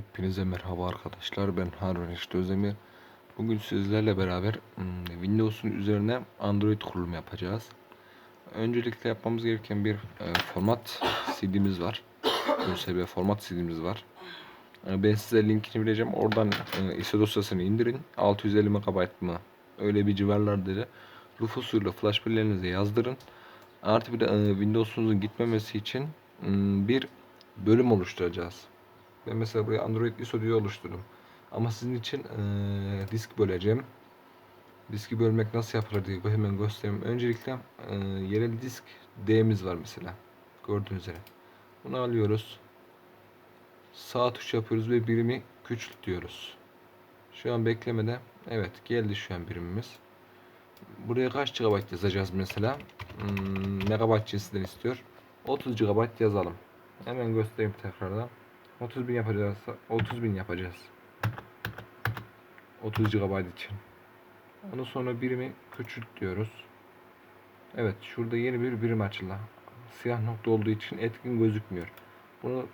Hepinize merhaba arkadaşlar. Ben Harun Reşit Özdemir. Bugün sizlerle beraber hmm, Windows'un üzerine Android kurulumu yapacağız. Öncelikle yapmamız gereken bir e, format CD'miz var. USB format CD'miz var. E, ben size linkini vereceğim. Oradan e, ISO dosyasını indirin. 650 MB mı? Öyle bir civarlarda nüfusuyla flash belleğinize yazdırın. Artı bir de e, Windows'unuzun gitmemesi için hmm, bir bölüm oluşturacağız. Ben mesela buraya Android ISO diye oluşturdum. Ama sizin için eee, disk böleceğim. Diski bölmek nasıl yapılır diye hemen göstereyim. Öncelikle eee, yerel disk D'miz var mesela. Gördüğünüz üzere. Bunu alıyoruz. Sağ tuş yapıyoruz ve birimi küçültüyoruz. Şu an beklemede. Evet geldi şu an birimimiz. Buraya kaç GB yazacağız mesela? Hmm, megabayt cinsinden istiyor. 30 GB yazalım. Hemen göstereyim tekrardan. 30 bin yapacağız. 30 bin yapacağız. 30 GB için. Ondan sonra birimi küçült diyoruz. Evet şurada yeni bir birim açıldı. Siyah nokta olduğu için etkin gözükmüyor. Bunu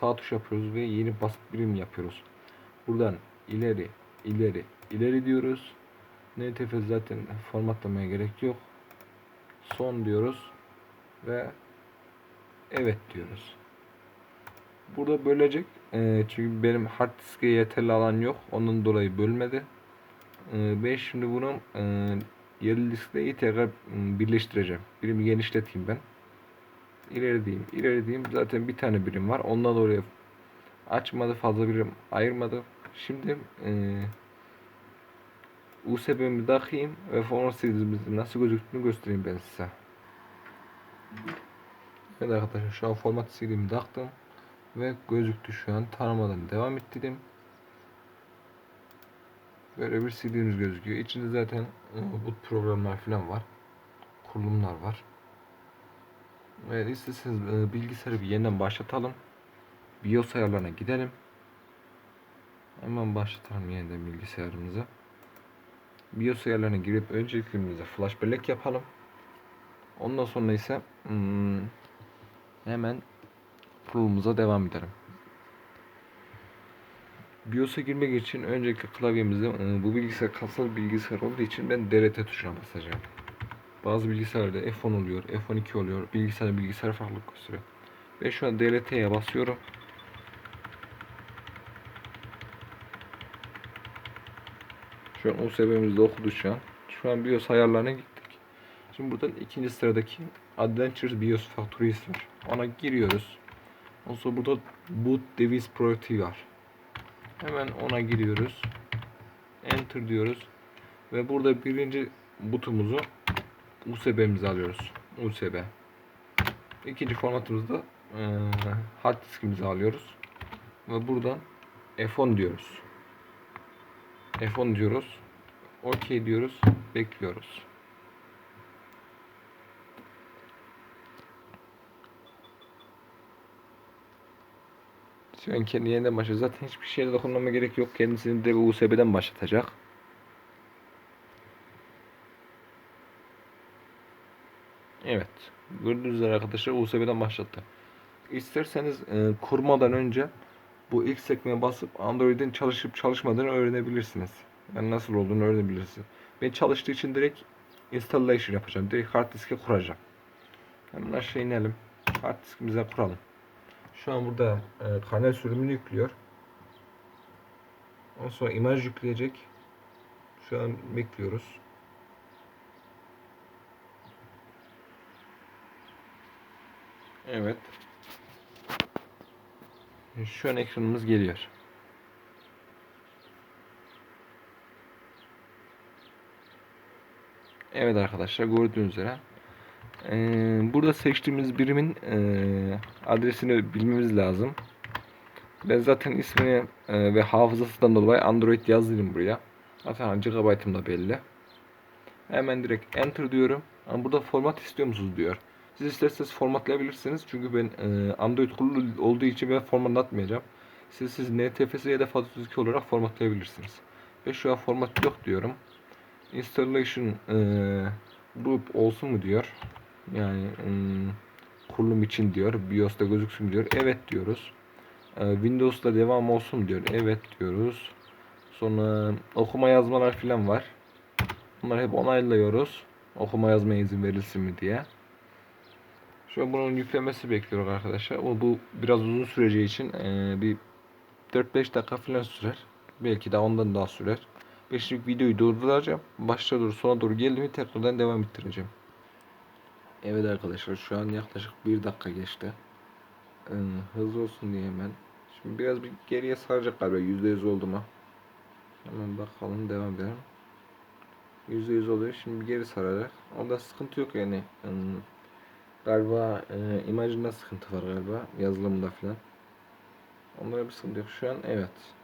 sağ tuş yapıyoruz ve yeni basit birim yapıyoruz. Buradan ileri, ileri, ileri diyoruz. NTF zaten formatlamaya gerek yok. Son diyoruz ve evet diyoruz. Burada bölecek. Ee, çünkü benim hard diske yeterli alan yok. Ondan dolayı bölmedi. Ee, ben şimdi bunu e, yerli diskle tekrar m, birleştireceğim. Birimi genişleteyim ben. İleri diyeyim. Zaten bir tane birim var. Ondan dolayı açmadı. Fazla birim ayırmadı. Şimdi e, USB'mi takayım ve format CD'mizin nasıl gözüktüğünü göstereyim ben size. Evet arkadaşlar şu an format CD'mi taktım ve gözüktü şu an taramadan devam ettirdim. Böyle bir CD'miz gözüküyor. İçinde zaten e, bu programlar falan var. Kurulumlar var. Evet isterseniz e, bilgisayarı bir yeniden başlatalım. BIOS ayarlarına gidelim. Hemen başlatalım yeniden bilgisayarımızı. BIOS ayarlarına girip önceliklerimize flash bellek yapalım. Ondan sonra ise hmm, hemen kurulumuza devam edelim. BIOS'a girmek için öncelikle klavyemizde bu bilgisayar kasalı bilgisayar olduğu için ben DRT tuşuna basacağım. Bazı bilgisayarlarda F10 oluyor, F12 oluyor. Bilgisayar bilgisayar farklılık gösteriyor. Ben şu an DLT'ye basıyorum. Şu an USB'mizde okudu şu an. Şu an BIOS ayarlarına gittik. Şimdi buradan ikinci sıradaki Adventures BIOS Factories var. Ona giriyoruz. Ondan sonra burada Boot Device Priority var. Hemen ona giriyoruz. Enter diyoruz. Ve burada birinci butumuzu USB'mize alıyoruz. USB. İkinci formatımızda e, hard diskimizi alıyoruz. Ve buradan F10 diyoruz. F10 diyoruz. OK diyoruz. Bekliyoruz. An kendi yeniden başlıyor. Zaten hiçbir şeye dokunmama gerek yok. Kendisini de USB'den başlatacak. Evet. Gördüğünüz üzere arkadaşlar USB'den başlattı. İsterseniz e, kurmadan önce bu ilk sekmeye basıp Android'in çalışıp çalışmadığını öğrenebilirsiniz. Yani nasıl olduğunu öğrenebilirsiniz. Ben çalıştığı için direkt installation yapacağım. Direkt hard diske kuracağım. Hemen aşağı inelim. Hard diskimize kuralım. Şu an burada e, kanal sürümünü yüklüyor. Ondan sonra imaj yükleyecek. Şu an bekliyoruz. Evet. Şu an ekranımız geliyor. Evet arkadaşlar gördüğünüz üzere ee, burada seçtiğimiz birimin e, adresini bilmemiz lazım. Ben zaten ismini e, ve hafızasından dolayı Android yazdım buraya. Zaten gigabaytım da belli. Hemen direkt enter diyorum. Ama burada format istiyor musunuz diyor. Siz isterseniz formatlayabilirsiniz. Çünkü ben e, Android kurulu olduğu için ben formatlatmayacağım. Siz siz NTFS ya da FAT32 olarak formatlayabilirsiniz. Ve şu an format yok diyorum. Installation e, group olsun mu diyor. Yani hmm, kurulum için diyor. BIOS'ta gözüksün diyor. Evet diyoruz. E, Windows'la devam olsun diyor. Evet diyoruz. Sonra okuma yazmalar falan var. Bunları hep onaylıyoruz. Okuma yazmaya izin verilsin mi diye. Şu an bunun yüklemesi bekliyor arkadaşlar. O bu biraz uzun süreceği için e, bir 4-5 dakika falan sürer. Belki de ondan daha sürer. Ben şimdi videoyu durduracağım. Başta doğru sona doğru geldi mi tekrardan devam ettireceğim. Evet arkadaşlar şu an yaklaşık 1 dakika geçti. Ee, hızlı olsun diye hemen. Şimdi biraz bir geriye saracak galiba %100 oldu mu? Hemen bakalım devam edelim. %100 oluyor. Şimdi bir geri saracak. Onda sıkıntı yok yani. Hmm, galiba e, imajında sıkıntı var galiba. Yazılımda falan. Onlara bir sıkıntı yok. Şu an evet.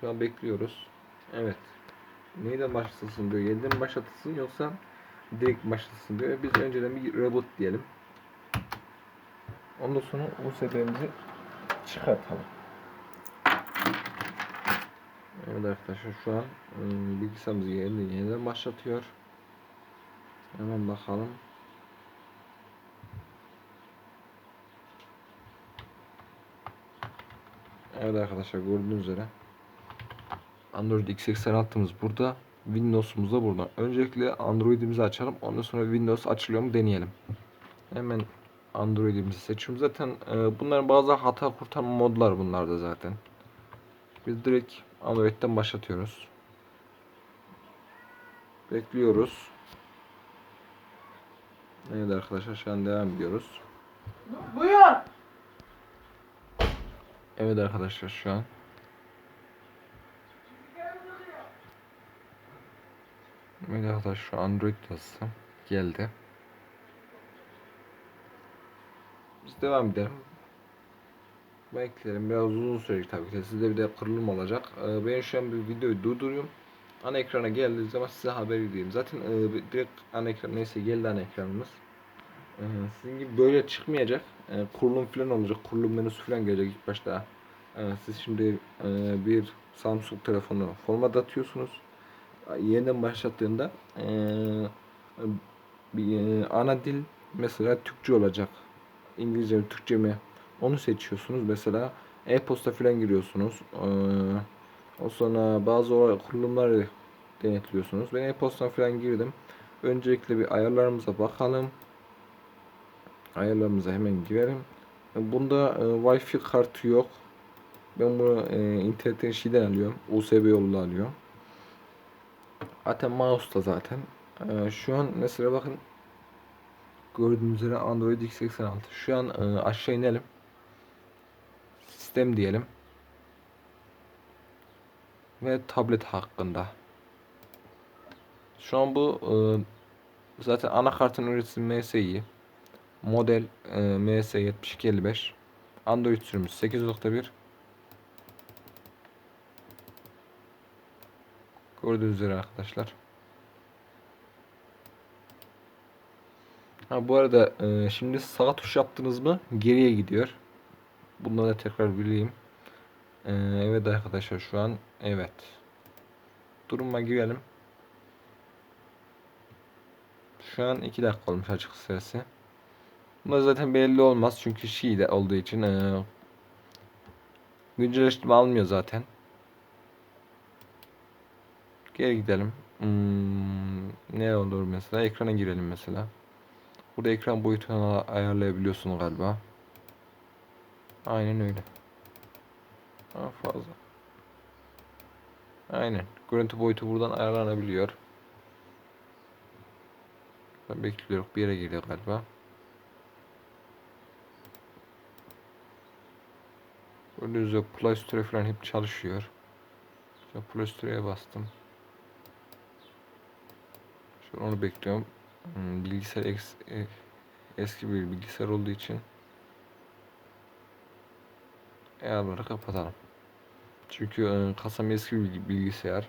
Şu an bekliyoruz. Evet. Neyden başlasın diyor. Yeniden başlatılsın yoksa direkt başlasın diyor. Biz önceden bir reboot diyelim. Ondan sonra USB'mizi çıkartalım. Evet arkadaşlar şu an ım, bilgisayarımızı yeniden, yeniden başlatıyor. Hemen bakalım. Evet arkadaşlar gördüğünüz üzere Android x86'ımız burada. Windows'umuz da burada. Öncelikle Android'imizi açalım. Ondan sonra Windows açılıyor mu deneyelim. Hemen Android'imizi seçiyorum. Zaten e, bunların bazı hata kurtarma modlar bunlar da zaten. Biz direkt Android'den başlatıyoruz. Bekliyoruz. Evet arkadaşlar şu an devam ediyoruz. Buyur. Evet arkadaşlar şu an Evet arkadaşlar şu Android yazısı geldi. Biz devam edelim. Bekleyelim biraz uzun sürecek tabii ki. Sizde bir de kırılım olacak. Ee, ben şu an bir videoyu durduruyorum. Ana ekrana geldiği zaman size haber edeyim. Zaten e, direkt ana ekran neyse geldi ana ekranımız. Ee, sizin gibi böyle çıkmayacak. Ee, kurulum falan olacak. Kurulum menüsü falan gelecek ilk başta. Siz şimdi e, bir Samsung telefonu format atıyorsunuz. Yeniden başlattığında e, e, ana dil mesela Türkçe olacak. İngilizce mi Türkçe mi onu seçiyorsunuz. Mesela e-posta falan giriyorsunuz. Ee, o sonra bazı kurulumları denetliyorsunuz. Ben e-posta falan girdim. Öncelikle bir ayarlarımıza bakalım. Ayarlarımıza hemen girelim. Bunda e, Wi-Fi kartı yok. Ben bunu e, internetten şeyden alıyorum. USB yoluyla alıyorum. Zaten mouse da zaten. E, şu an mesela bakın gördüğünüz üzere Android x86. Şu an e, aşağı inelim. Sistem diyelim. Ve tablet hakkında. Şu an bu e, zaten anakartın üretimi MSI. Model e, MS7255. Android sürümümüz 8.1. Gördüğünüz üzere arkadaşlar. Ha bu arada e, şimdi sağ tuş yaptınız mı geriye gidiyor. Bunları da tekrar bileyim. E, evet arkadaşlar şu an evet. Duruma girelim. Şu an 2 dakika olmuş açık süresi. Bunlar zaten belli olmaz çünkü şey de olduğu için e, güncelleştirme almıyor zaten. Geri gidelim. Hmm, ne olur mesela? Ekrana girelim mesela. Burada ekran boyutunu ayarlayabiliyorsun galiba. Aynen öyle. Daha fazla. Aynen. Görüntü boyutu buradan ayarlanabiliyor. Ben bekliyorum. Bir yere geliyor galiba. Gördüğünüz gibi Play Store falan hep çalışıyor. Play Store'ya bastım. Onu bekliyorum. Hmm, bilgisayar eks- e- eski bir bilgisayar olduğu için ayarları kapatalım. Çünkü e, kasam eski bir bilgisayar.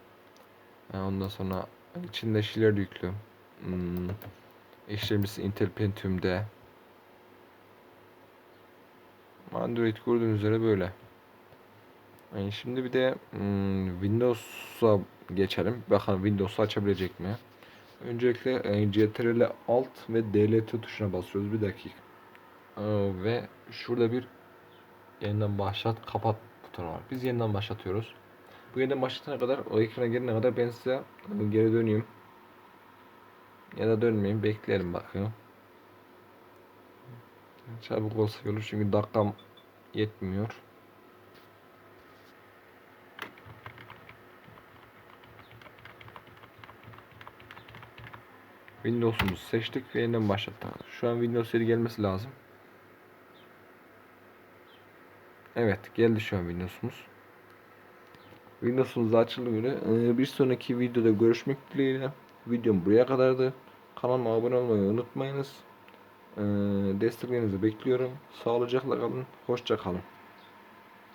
E, ondan sonra içinde şeyler yüklü. Hmm, işlemcisi Intel Pentium'de. Android gördüğünüz üzere böyle. Yani şimdi bir de hmm, Windows'a geçelim. Bakalım Windows'u açabilecek mi? Öncelikle e, CTRL Alt ve DLT tuşuna basıyoruz. Bir dakika. Ee, ve şurada bir yeniden başlat kapat butonu var. Biz yeniden başlatıyoruz. Bu yeniden başlatana kadar o ekrana gelene kadar ben size e, geri döneyim. Ya da dönmeyeyim bekleyelim bakayım. Çabuk olsa olur çünkü dakikam yetmiyor. Windows'umuzu seçtik ve yeniden başlattık. Şu an Windows 7 gelmesi lazım. Evet geldi şu an Windows'umuz. Windows'umuz açıldı bile. Ee, bir sonraki videoda görüşmek dileğiyle. Videom buraya kadardı. Kanalıma abone olmayı unutmayınız. Ee, desteklerinizi bekliyorum. Sağlıcakla kalın. Hoşça kalın.